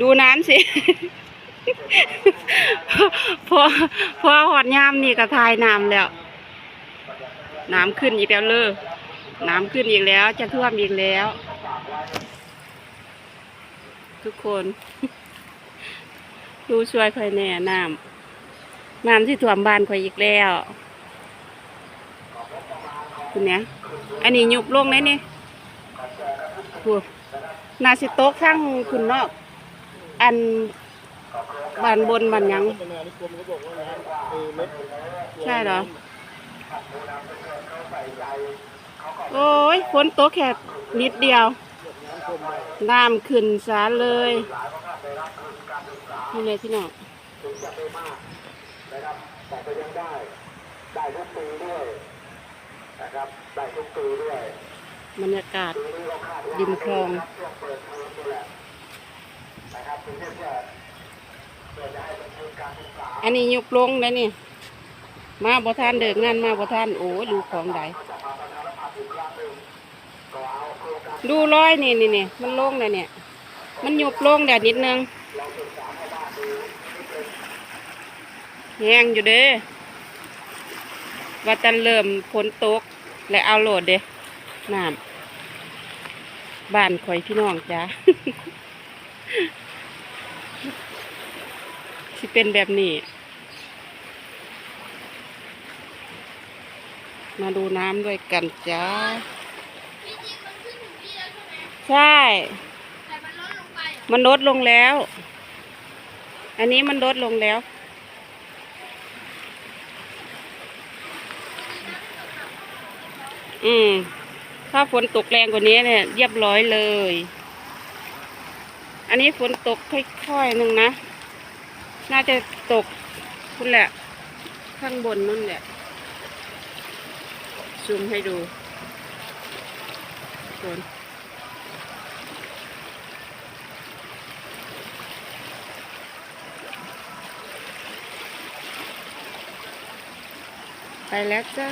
ดูน้ำสิพอพอหอดยามนี่ก็ทายน้ำแล้ว น้ำขึ้นอีกแล้วเลยน้ำขึ้นอีกแล้ว จะท่วมอีกแล้ว ทุกคน ดูช่วยคอยแน่น้ำน้ำที่ท่วมบ้านคอยอีกแล้วคุณเนี่ยอันนี้ยุบลงเลยนี่พู นาสิโต๊ะข้างคุณนอก อันบานบนบานยังใช่เหรอ โอ้ยฝนตกแค่นิดเดียว น้ำท่วมได้น้ำขึ้นสาเลยนี่เลยพี่น้องบรรยากาศริมคลอง อันนี้ยุบลงแล้วนี่ มาบ่ทานเดินงานมาบ่ทานโอ้ดูของใดดูร้อยนี่นี่นี่มันลงแล้วเนี่ย มันยุบลงแดดนิดนึงแห้งอยู่เด้ว่าตันเริ่มฝนตก และเอาโหลดเด้น้ำบ้านคอยพี่น้องจ้า เป็นแบบนี้ มาดูน้ำด้วยกันจ้า ใช่มันลดลงไปมันลดลงแล้ว อันนี้มันลดลงแล้ว อืม ถ้าฝนตกแรงกว่านี้เนี่ยเรียบร้อยเลย อันนี้ฝนตกค่อยๆหนึ่งนะ น่าจะตกคุณแหละ ข้างบนนั่นแหละ ซูมให้ดูฝนไปแล้วจ้า